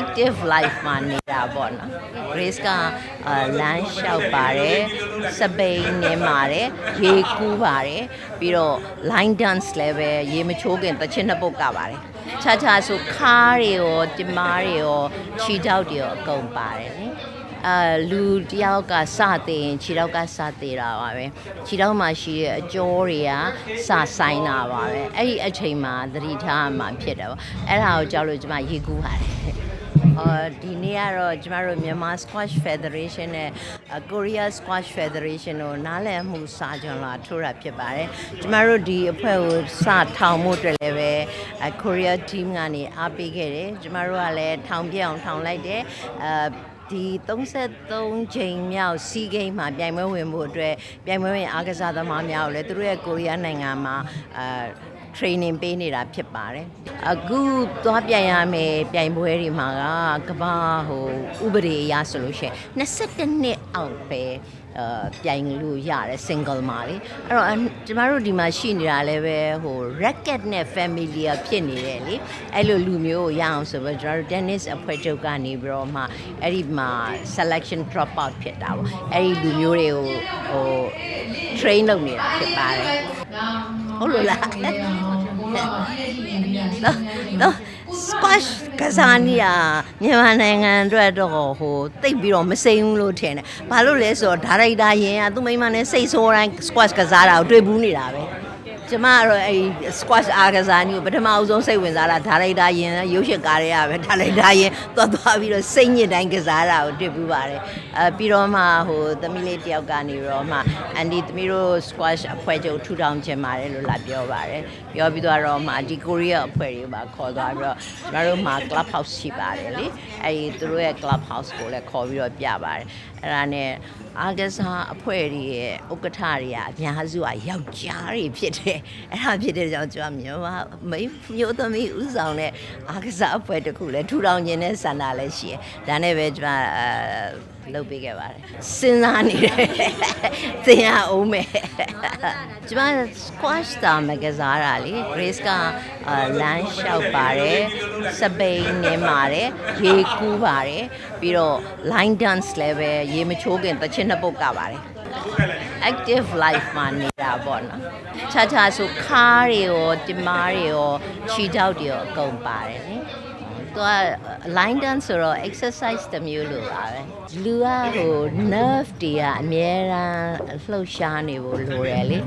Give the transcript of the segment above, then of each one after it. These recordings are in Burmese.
active life မှာနေတာပေါ့နော် Grace ကအာလမ်းလျှောက်ပါတယ်စပိန်နေပါတယ်ရေကူးပါတယ်ပြီးတော့ line dance လည်းပဲရေမချိုးခင်တချင်းနှစ်ပုတ်ကပါတယ်ခြားခြားဆိုခါးတွေရောတင်မားတွေရောခြေထောက်တွေရောအကုန်ပါတယ်နိအာလူတယောက်ကစတဲ့ရင်ခြေထောက်ကစတဲ့တာပါပဲခြေထောက်မှာရှိတဲ့အကျော်တွေကစဆိုင်တာပါပဲအဲ့ဒီအချိန်မှာသတိထားမှဖြစ်တယ်ပေါ့အဲ့ဒါကိုကြောက်လို့ကျွန်မရေကူးပါတယ် အော်ဒီနေ့ကတော့ကျမတို့မြန်မာ Squash Federation နဲ့အ Korea Squash Federation တို့နားလည်မှုစာကြွန်လာထိုးတာဖြစ်ပါတယ်ကျမတို့ဒီအဖွဲ့ကိုစထောင်မှုအတွက်လည်းပဲအ Korea team ကနေအားပေးခဲ့တယ်ကျမတို့ကလည်းထောင်ပြအောင်ထောင်လိုက်တယ်အဲဒီ33ချိန်မြောက်စီးဂိမ်းမှာပြိုင်ပွဲဝင်ဖို့အတွက်ပြိုင်ပွဲဝင်အားကစားသမားများကိုလည်းသူတို့ရဲ့ကိုရီးယားနိုင်ငံမှာအာ training ပေးနေတာဖြစ်ပါတယ်အခုသွားပြန်ရမယ်ပြိုင်ပွဲတွေမှာကကမ္ဘာဟိုဥပဒေအရဆိုလို့ရှိရင်22နှစ်အောက်ပဲအဲပြိုင်လို့ရတယ် single မှာလေအဲ့တော့ကျမတို့ဒီမှာရှိနေတာလည်းပဲဟို racket နဲ့ familiar ဖြစ်နေတယ်လေအဲ့လိုလူမျိုးကိုရအောင်ဆိုတော့ကျမတို့ tennis အဖွဲ့ချုပ်ကနေပြီးတော့မှအဲ့ဒီမှာ selection drop out ဖြစ်တာပေါ့အဲ့ဒီလူမျိုးတွေကိုဟို train လုပ်နေတာဖြစ်ပါတယ် ဟုတ်လို့လားနော်နော် squash ကစားနေရမြန်မာနိုင်ငံအတွက်တော့ဟိုတိတ်ပြီးတော့မစိမ့်ဘူးလို့ထင်တယ်။ဘာလို့လဲဆိုတော့ဒါရိုက်တာရင်ကသူ့မိမနဲ့စိတ်ဆိုးတိုင်း squash ကစားတာကိုတွေ့ဘူးနေတာပဲ။ ကျမကတော့အဲ့ squash အားကစားနည်းကိုပထမအဦးဆုံးစိတ်ဝင်စားတာဒါရိုက်တာရင်ရုပ်ရှင်ကားတွေကပဲဒါရိုက်တာရင်သွားသွားပြီးတော့စိတ်ညစ်တိုင်းကစားတာကိုတွေ့ဘူးပါတယ်။အဲပြီးတော့မှဟိုသမီးလေးတယောက်ကနေပြီးတော့မှအန်ဒီသမီးတို့ squash အဖွဲ့ချုပ်ထူထောင်ခြင်းပါတယ်လို့လာပြောပါတယ်။ပြောပြီးတော့မှဒီကိုရီးယားအဖွဲ့တွေပါခေါ်သွားပြီးတော့ကျမတို့မှာ club house ရှိပါတယ်လေ။အဲဒီသူတို့ရဲ့ club house ကိုလည်းခေါ်ပြီးတော့ပြပါတယ်။ အဲ့ဒါနဲ့အားကစားအဖွဲ့တွေရဲ့ဥက္ကဋ္ဌတွေကအများစုကယောက်ျားတွေဖြစ်တယ်။အဲ့ဒါဖြစ်တဲ့ကြောင့်ကျွန်မမြန်မာမိန်းမျိုးသမီးဥဆောင်တဲ့အားကစားအဖွဲ့တစ်ခုလည်းထူထောင်ခြင်းနဲ့ဆန္ဒလည်းရှိတယ်။ဒါနဲ့ပဲကျွန်မအဲလုပ်ပေးခဲ့ပါတယ်။စဉ်းစားနေတယ်။သင်ရအောင်မယ်။ကျွန်မ squash တာမကစားတာလေ Grace ကအာလမ်းလျှောက်ပါတယ်။စပိန်နေပါတယ်။ရေကူးပါတယ်။ပြီးတော့ line dance လည်းပဲရေမချိုးခင်တချင်းနှစ်ပုတ်ကပါတယ်။ active life မှာနေတာပေါ့နော်ခြားခြားဆိုခါးတွေရောတင်မားတွေရောခြေထောက်တွေရောအကုန်ပါတယ်နိ သူက line dance ဆိုတော့ exercise တစ်မျိုးလိုပါပဲလူကဟို nerve တွေကအများရန်လှုပ်ရှားနေဖို့လိုတယ်လေ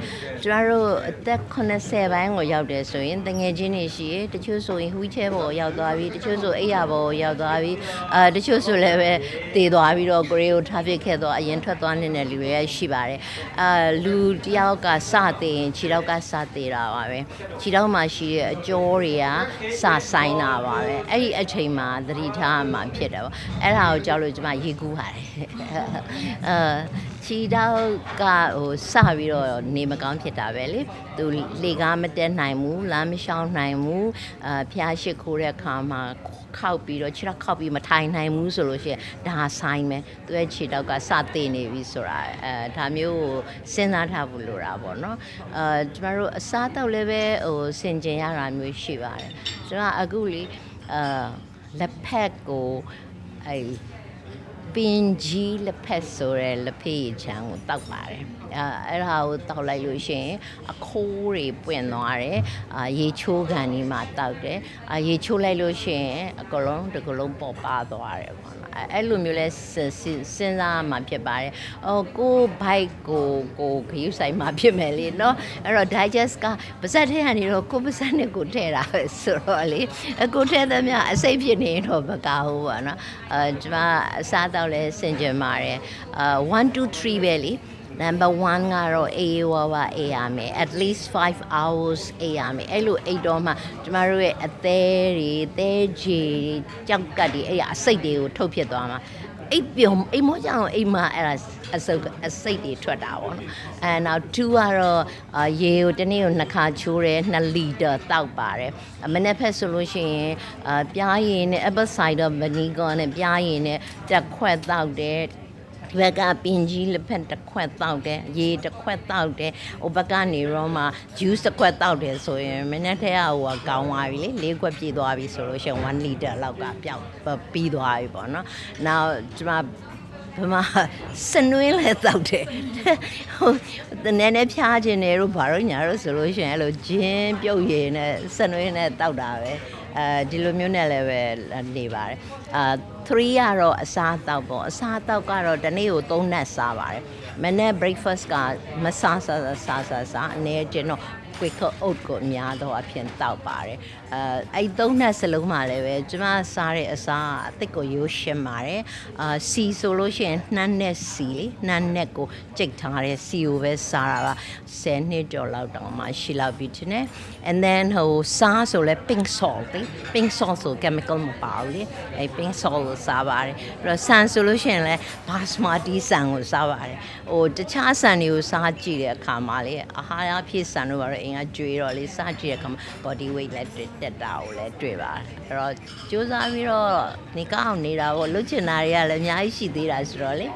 ကျမတို့အသက်80ပိုင်းကိုရောက်တယ်ဆိုရင်တငယ်ချင်းတွေရှိရတချို့ဆိုရင် wheelchair ပေါ်ကိုရောက်သွားပြီတချို့ဆိုအိယာပေါ်ကိုရောက်သွားပြီအာတချို့ဆိုလည်းပဲတည်သွားပြီးတော့ကိုရီကိုထားပစ်ခဲ့တော့အရင်ထွက်သွားနေတဲ့လူတွေရရှိပါတယ်အာလူတယောက်ကစတဲ့ရင်ခြေထောက်ကစတဲ့တာပါပဲခြေထောက်မှာရှိတဲ့အကျော်တွေကစဆိုင်တာပါပဲအဲ့ဒီအချိန်မှာသတိထားမှဖြစ်တယ်ပေါ့အဲ့ဒါကိုကြောက်လို့ကျွန်မရေကူးပါတယ်အာခြေထောက်ကဟိုစပြီးတော့နေမကောင်းဖြစ်တာပဲလေသူလေကားမတက်နိုင်ဘူးလမ်းမလျှောက်နိုင်ဘူးအာဖျားရှိခိုးတဲ့အခါမှာခောက်ပြီးတော့ခြေထောက်ခောက်ပြီးမထိုင်နိုင်ဘူးဆိုလို့ရှိရင်ဒါဆိုင်မယ်သူရဲ့ခြေထောက်ကစတင်နေပြီဆိုတာအဲဒါမျိုးကိုစဉ်းစားထားဖို့လိုတာပေါ့နော်အာကျမတို့အစားတောက်လည်းပဲဟိုဆင်ကျင်ရတာမျိုးရှိပါတယ်ကျွန်တော်အခုလေ အာလက်ဖက်ကိုအဲ ပင်ကြီးလက်ဖက်ဆိုရဲလက်ဖေးချမ်းကိုတောက်ပါတယ်အဲအဲ့ဒါကိုတောက်လိုက်လို့ရှိရင်အခိုးတွေပွင့်သွားတယ်အာရေချိုးကန်ဒီမှာတောက်တယ်အာရေချိုးလိုက်လို့ရှိရင်အကလုံးတစ်ကလုံးပေါ်ပါသွားတယ်ပေါ့နော်အဲ့အဲ့လိုမျိုးလဲစဉ်စဉ်းစားမှဖြစ်ပါတယ်။အော်ကိုဘိုက်ကိုကိုခရုဆိုင်မှာဖြစ်မယ်လေနော်။အဲ့တော့ digest ကပါဇက်ထဲကနေတော့ကိုပါဇက်နဲ့ကိုထည့်တာပဲဆိုတော့လေအကိုထည့်သမျှအစိတ်ဖြစ်နေရင်တော့မကောင်းဘူးပေါ့နော်။အဲကျွန်မအစားတော့လဲဆင်ကြင်ပါတယ်။အာ1 2 3ပဲလေ။ number 1ကတော့အေးဝါဝအေးရမယ် at least 5 hours အေးရမယ်အဲ့လိုအိတ်တော့မှကျမတို့ရဲ့အသေးတွေသဲကြည်တွေကြောက်ကတ်တွေအဲ့ရအစိတ်တွေကိုထုတ်ဖြစ်သွားမှာ အိတ်ပြုံအိမ်မောကြအောင်အိမ်မှာအဲ့ဒါအစုပ်အစိတ်တွေထွက်တာပေါ့နော်အဲနောက်2ကတော့အာရေကိုတစ်နေ့ကိုနှစ်ခါချိုးတယ်2လီတာတောက်ပါတယ်အမနေ့ဖက်ဆိုလို့ရှိရင်အာပြားရည်နဲ့ apple cider vinegar နဲ့ပြားရည်နဲ့တက်ခွက်တောက်တယ်ဒီ ဘက်ကပင်ကြီးလက်ဖက်တစ်ခွက်တောက်တယ်ရေတစ်ခွက်တောက်တယ်ဟိုဘက်ကနေတော့မှ juice တစ်ခွက်တောက်တယ်ဆိုရင်မနေ့တည်းကဟိုကကောင်းသွားပြီလေလေးခွက်ပြည့်သွားပြီဆိုလို့ရှိရင်1 liter လောက်ကပျောက်ပြီးသွားပြီပေါ့နော်။ Now ကျွန်မ ဘမစနွေးလဲတောက်တယ်ဟိုတနည်းနည်းဖြားခြင်းတွေတို့ဘာလို့ညာတို့ဆိုလို့ရှိရင်အဲ့လိုဂျင်းပြုတ်ရည်နဲ့စနွေးနဲ့တောက်တာပဲအဲဒီလိုမျိုးနဲ့လည်းပဲနေပါတယ်အာ3ကတော့အစားတောက်ပေါ့အစားတောက်ကတော့တနေ့ကို3နက်စားပါတယ်မနေ့ breakfast ကမစားစားစားစားစားအနေချင်းတော့ quicker oat ကိုအများတော့အဖြစ်တောက်ပါတယ်အဲအဲ့သုံးနှက်စလုံးမှာလည်းပဲကျမစားတဲ့အစားအသစ်ကိုရိုးရှင်းပါတယ်အာစီဆိုလို့ရှိရင်နှမ်းနဲ့စီလေနှမ်းနဲ့ကိုကြိတ်ထားတဲ့စီကိုပဲစားတာပါ10နှစ်ကျော်လောက်တောင်မှရှိလောက်ပြီတင်တယ် and then ဟိုစားဆိုလဲ pink salt လေ pink salt ဆို chemical မပါဘူးလေအဲ pink salt ကိုစားပါတယ်အဲ့တော့ဆန်ဆိုလို့ရှိရင်လဲ basmati ဆန်ကိုစားပါတယ်ဟိုတခြားဆန်တွေကိုစားကြည့်တဲ့အခါမှာလေအာဟာရဖြစ်ဆန်တို့ကတော့အိမ်ကကြွေတော့လေစားကြည့်တဲ့အခါမှာ body weight လည်းတက်တာကိုလည်းတွေ့ပါတယ်အဲ့တော့စူးစမ်းပြီးတော့နေကောင်းနေတာပေါ့လှုပ်ချင်တာတွေကလည်းအများကြီးရှိသေးတာဆိုတော့လေ